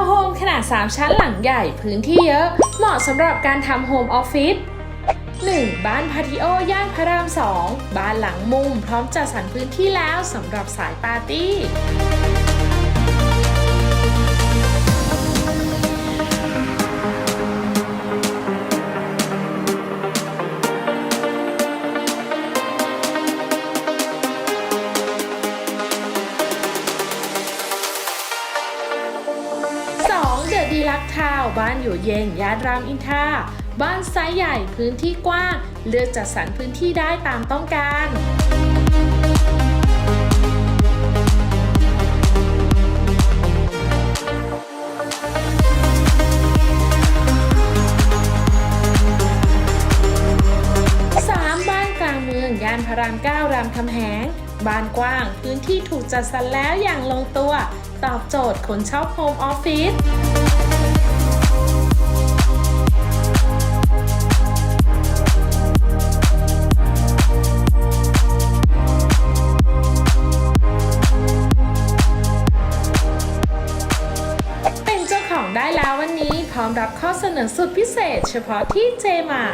าวน์โฮมขนาด 3 ชั้นหลังใหญ่พื้นที่เยอะ เหมาะสำหรับการทำโฮมออฟฟิศ 1. บ้านพาติโอย่านพระราม 2 บ้านหลังมุม พร้อมจัดสรรพื้นที่แล้วสำหรับสายปาร์ตี้ ดีลักทาวบ้านอยู่เย็นย่านรามอินทราบ้านไซส์ใหญ่พื้นที่กว้าง เลือกจัดสรรพื้นที่ได้ตามต้องการ 3. บ้านกลางเมืองย่านพระราม9รามคำแหงบ้านกว้าง พื้นที่ถูกจัดสรรแล้วอย่างลงตัว ตอบโจทย์คนชอบโฮมออฟฟิศ ได้แล้ววันนี้พร้อมรับข้อเสนอสุดพิเศษ เฉพาะที่เจมา